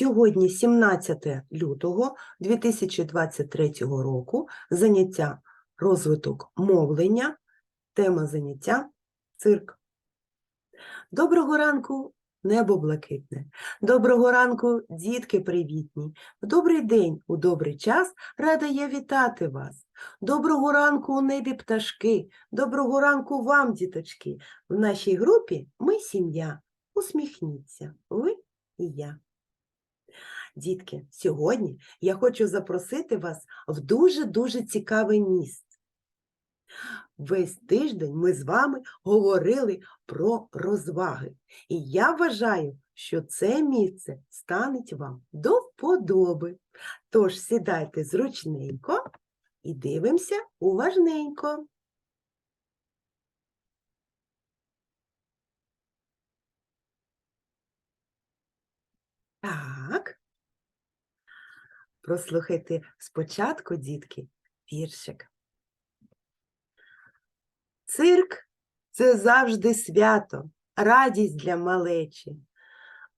Сьогодні 17 лютого 2023 року заняття розвиток мовлення, тема заняття цирк. Доброго ранку, небо блакитне. Доброго ранку, дітки привітні. В добрий день, у добрий час рада я вітати вас. Доброго ранку у небі пташки. Доброго ранку вам, діточки. В нашій групі ми сім'я. Усміхніться, ви і я. Дітки, сьогодні я хочу запросити вас в дуже-дуже цікаве місце. Весь тиждень ми з вами говорили про розваги, і я вважаю, що це місце станеть вам до вподоби. Тож сідайте зручненько і дивимося уважненько. Так. Прослухайте спочатку, дітки, віршик. Цирк це завжди свято, радість для малечі.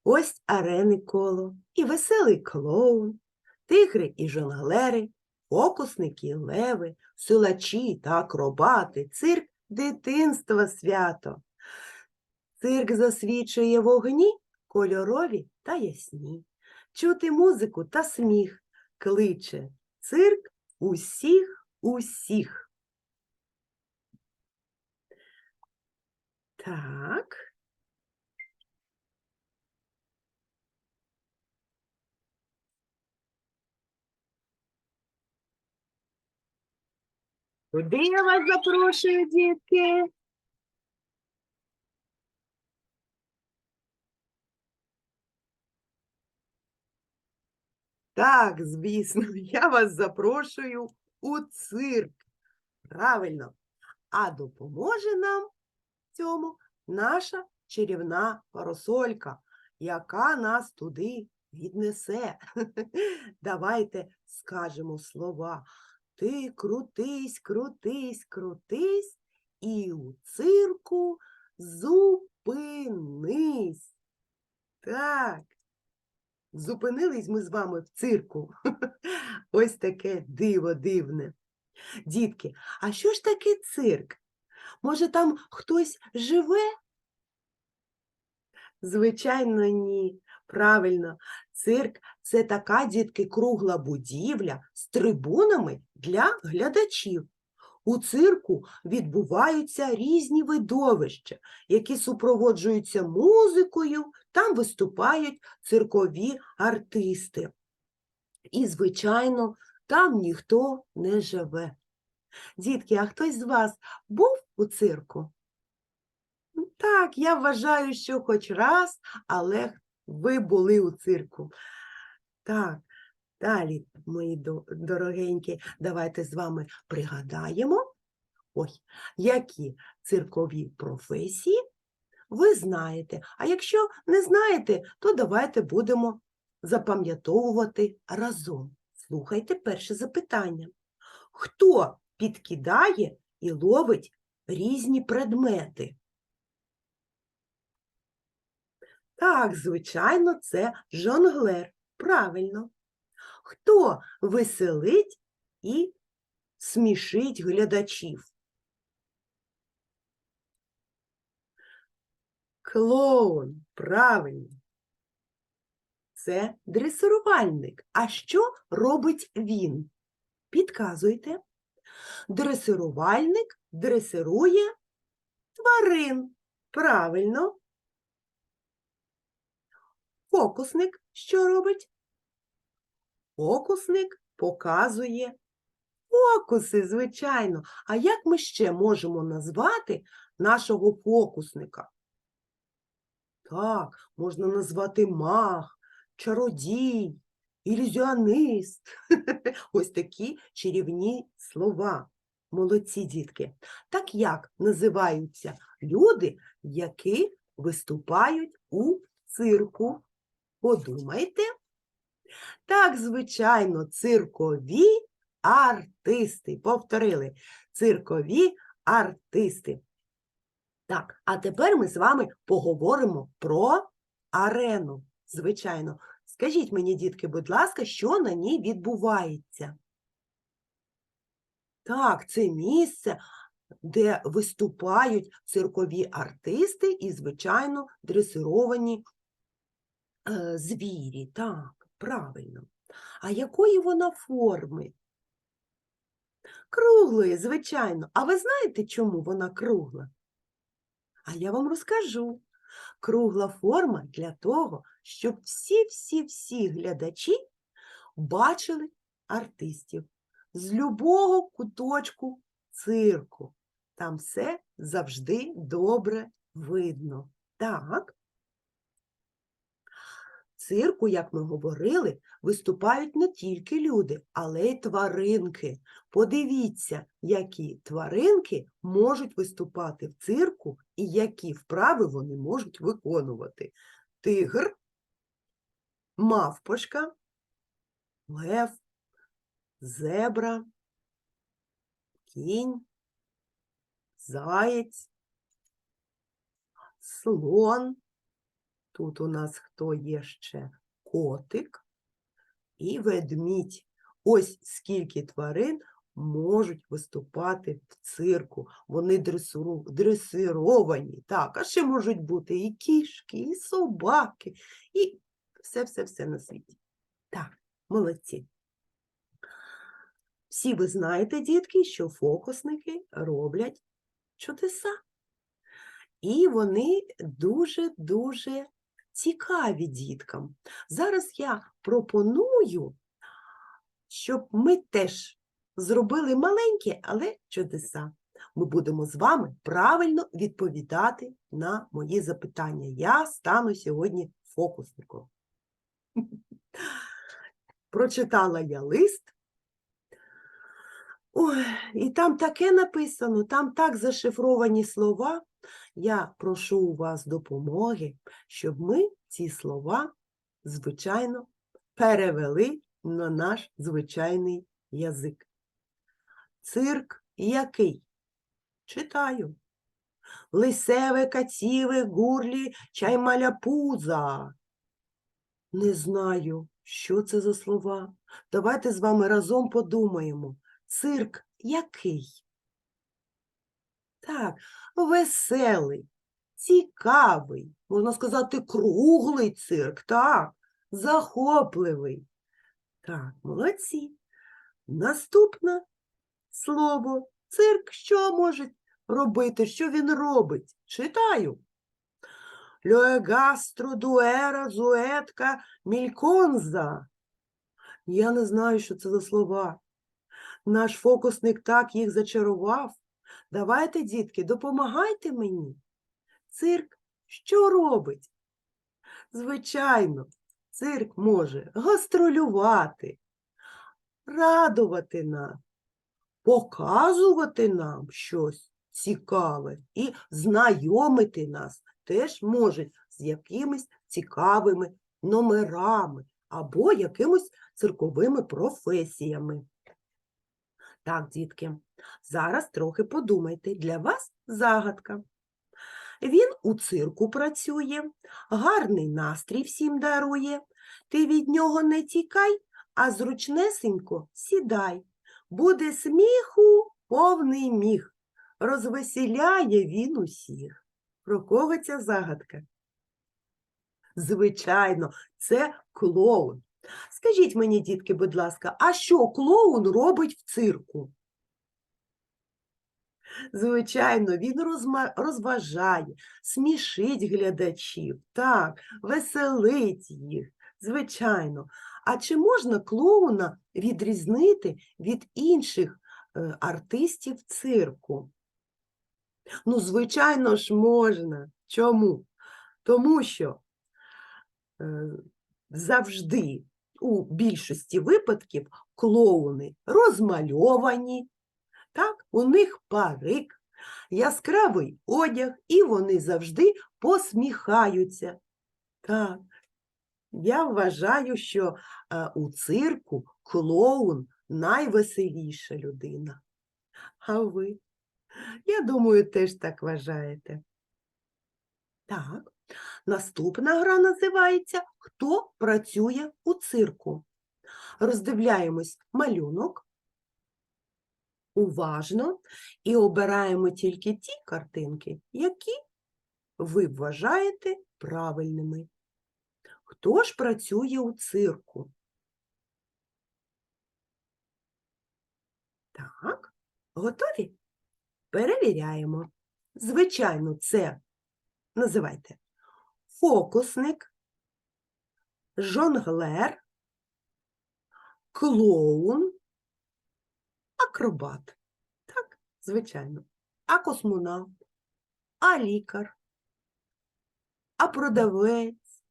Ось арени коло і веселий клоун, тигри і жонглери, фокусники леви, силачі та акробати, цирк дитинства свято. Цирк засвічує вогні кольорові та ясні. Чути музику та сміх кличе цирк усіх усіх. Так. Куди я вас запрошую, дітки? Так, звісно, я вас запрошую у цирк. Правильно. А допоможе нам в цьому наша чарівна парасолька, яка нас туди віднесе. Давайте скажемо слова. Ти крутись, крутись, крутись, і у цирку зупинись. Так. Зупинились ми з вами в цирку. Ось таке диво дивне. Дітки, а що ж таке цирк? Може, там хтось живе? Звичайно, ні. Правильно, цирк це така, дітки, кругла будівля з трибунами для глядачів. У цирку відбуваються різні видовища, які супроводжуються музикою, там виступають циркові артисти. І, звичайно, там ніхто не живе. Дітки, а хтось з вас був у цирку? Ну, Так, я вважаю, що хоч раз, але ви були у цирку. Так, далі, мої дорогенькі, давайте з вами пригадаємо, ой, які циркові професії ви знаєте. А якщо не знаєте, то давайте будемо запам'ятовувати разом. Слухайте перше запитання. Хто підкидає і ловить різні предмети? Так, звичайно, це жонглер. Правильно. Хто веселить і смішить глядачів? Клоун, правильно. Це дресирувальник. А що робить він? Підказуйте. Дресирувальник дресирує тварин. Правильно. Фокусник що робить? Фокусник показує фокуси, звичайно. А як ми ще можемо назвати нашого фокусника? Так, можна назвати маг, чародій, ілюзіонист. Ось такі чарівні слова. Молодці дітки. Так як називаються люди, які виступають у цирку? Подумайте. Так, звичайно, циркові артисти. Повторили, циркові артисти. Так, а тепер ми з вами поговоримо про арену. Звичайно, Скажіть мені, дітки, будь ласка, що на ній відбувається? Так, це місце, де виступають циркові артисти і, звичайно, дресировані е, звірі. Так, правильно. А якої вона форми? Круглої, звичайно. А ви знаєте, чому вона кругла? А я вам розкажу. Кругла форма для того, щоб всі-всі-всі глядачі бачили артистів з любого куточку цирку. Там все завжди добре видно. Так. Цирку, як ми говорили, виступають не тільки люди, але й тваринки. Подивіться, які тваринки можуть виступати в цирку і які вправи вони можуть виконувати. Тигр, мавпочка, лев, зебра, кінь, заєць, слон. Тут у нас хто є ще котик і ведмідь. Ось скільки тварин можуть виступати в цирку. Вони дресуру- дресировані. Так, а ще можуть бути і кішки, і собаки, і все-все-все на світі. Так, молодці. Всі ви знаєте, дітки, що фокусники роблять чудеса. І вони дуже-дуже цікаві діткам. Зараз я пропоную, щоб ми теж зробили маленькі, але чудеса. Ми будемо з вами правильно відповідати на мої запитання. Я стану сьогодні фокусником. Прочитала я лист. Ой, і там таке написано, там так зашифровані слова. Я прошу у вас допомоги, щоб ми ці слова, звичайно, перевели на наш звичайний язик. Цирк який? Читаю. Лисеве, каціве, гурлі, чаймаляпуза. Не знаю, що це за слова. Давайте з вами разом подумаємо. Цирк який? Так, веселий, цікавий, можна сказати, круглий цирк, так, захопливий. Так, молодці. Наступне слово. Цирк що може робити? Що він робить? Читаю. Льоегастро, дуера, зуетка, мільконза. Я не знаю, що це за слова. Наш фокусник так їх зачарував. Давайте, дітки, допомагайте мені. Цирк що робить? Звичайно, цирк може гастролювати, радувати нас, показувати нам щось цікаве і знайомити нас теж можуть з якимись цікавими номерами або якимось цирковими професіями. Так, дітки, зараз трохи подумайте, для вас загадка. Він у цирку працює, гарний настрій всім дарує. Ти від нього не тікай, а зручнесенько сідай. Буде сміху повний міг. Розвеселяє він усіх. Про кого ця загадка? Звичайно, це клоун. Скажіть мені, дітки, будь ласка, а що клоун робить в цирку? Звичайно, він розважає, смішить глядачів, так, веселить їх, звичайно. А чи можна клоуна відрізнити від інших е, артистів цирку? Ну, звичайно ж, можна. Чому? Тому що е, завжди у більшості випадків клоуни розмальовані, так, у них парик, яскравий одяг, і вони завжди посміхаються. Так, я вважаю, що е, у цирку клоун найвеселіша людина. А ви? Я думаю, теж так вважаєте. Так, Наступна гра називається Хто працює у цирку. Роздивляємось малюнок уважно і обираємо тільки ті картинки, які ви вважаєте правильними. Хто ж працює у цирку? Так, готові? Перевіряємо. Звичайно, це називайте фокусник, жонглер, клоун, акробат. Так, звичайно. А космонавт, а лікар, а продавець,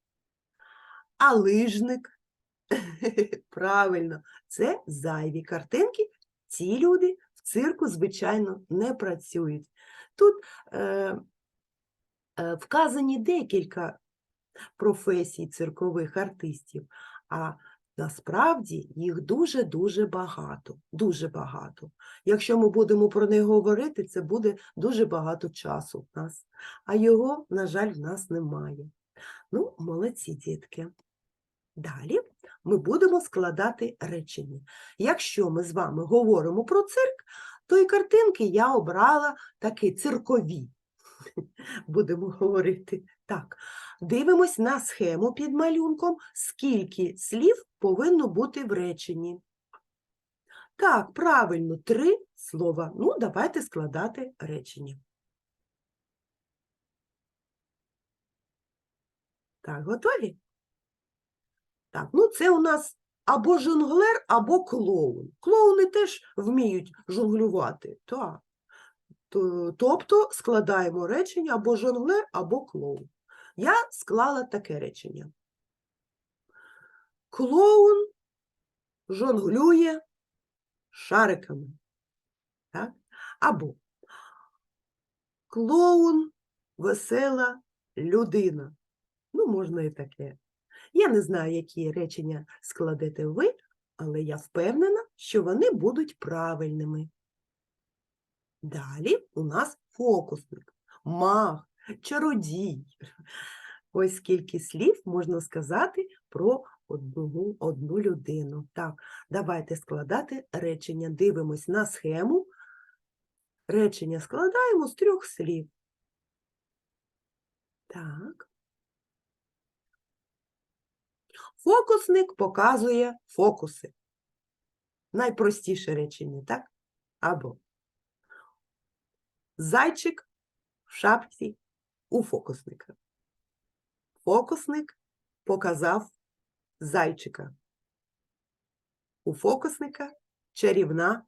а лижник. Правильно, це зайві картинки. Ці люди в цирку, звичайно, не працюють. Тут е, е, вказані декілька професій циркових артистів, а насправді їх дуже-дуже багато. Дуже багато. Якщо ми будемо про них говорити, це буде дуже багато часу в нас, а його, на жаль, в нас немає. Ну, молодці, дітки. Далі ми будемо складати речення. Якщо ми з вами говоримо про цирк, то і картинки я обрала такі циркові. Будемо говорити так. Дивимось на схему під малюнком, скільки слів повинно бути в реченні. Так, правильно, три слова. Ну, давайте складати речення. Так, готові? Так, ну це у нас або жонглер, або клоун. Клоуни теж вміють жонглювати. Так. Тобто складаємо речення або жонглер, або клоун. Я склала таке речення. Клоун жонглює шариками. Так? Або клоун весела людина. Ну, можна і таке. Я не знаю, які речення складете ви, але я впевнена, що вони будуть правильними. Далі у нас фокусник, маг, чародій. Ось скільки слів можна сказати про одну, одну людину. Так, давайте складати речення. Дивимось на схему. Речення складаємо з трьох слів. Так. Фокусник показує фокуси. Найпростіше речення, так? Або зайчик в шапці у фокусника. Фокусник показав зайчика. У фокусника чарівна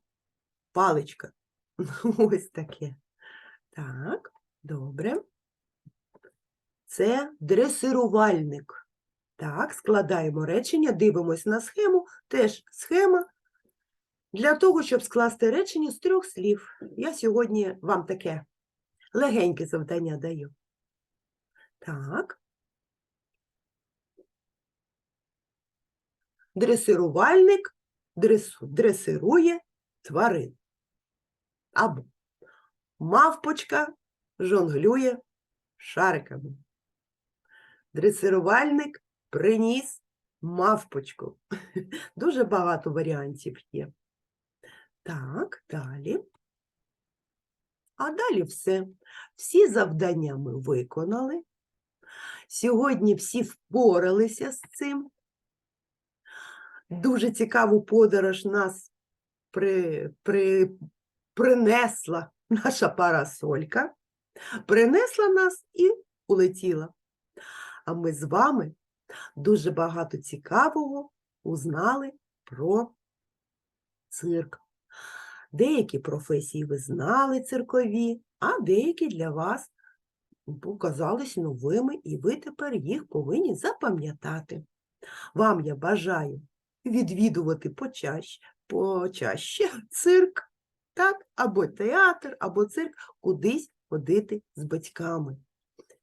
паличка. Ось таке. Так, добре. Це дресирувальник. Так, складаємо речення, дивимось на схему. Теж схема для того, щоб скласти речення з трьох слів. Я сьогодні вам таке легеньке завдання даю. Так. Дресирувальник дресирує тварин. Або мавпочка жонглює шариками. Дресирувальник приніс мавпочку. Дуже багато варіантів є. Так, далі. А далі все. Всі завдання ми виконали. Сьогодні всі впоралися з цим. Дуже цікаву подорож нас при, при, принесла наша парасолька, принесла нас і улетіла. А ми з вами дуже багато цікавого узнали про цирк. Деякі професії ви знали циркові, а деякі для вас показались новими, і ви тепер їх повинні запам'ятати. Вам я бажаю відвідувати почаще, почаще цирк, так, або театр, або цирк, кудись ходити з батьками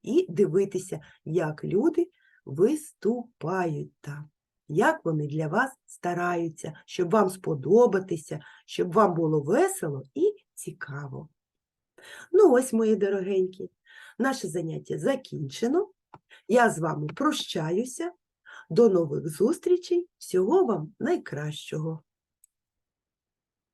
і дивитися, як люди виступають там, як вони для вас стараються, щоб вам сподобатися, щоб вам було весело і цікаво. Ну ось, мої дорогенькі, наше заняття закінчено. Я з вами прощаюся. До нових зустрічей. Всього вам найкращого.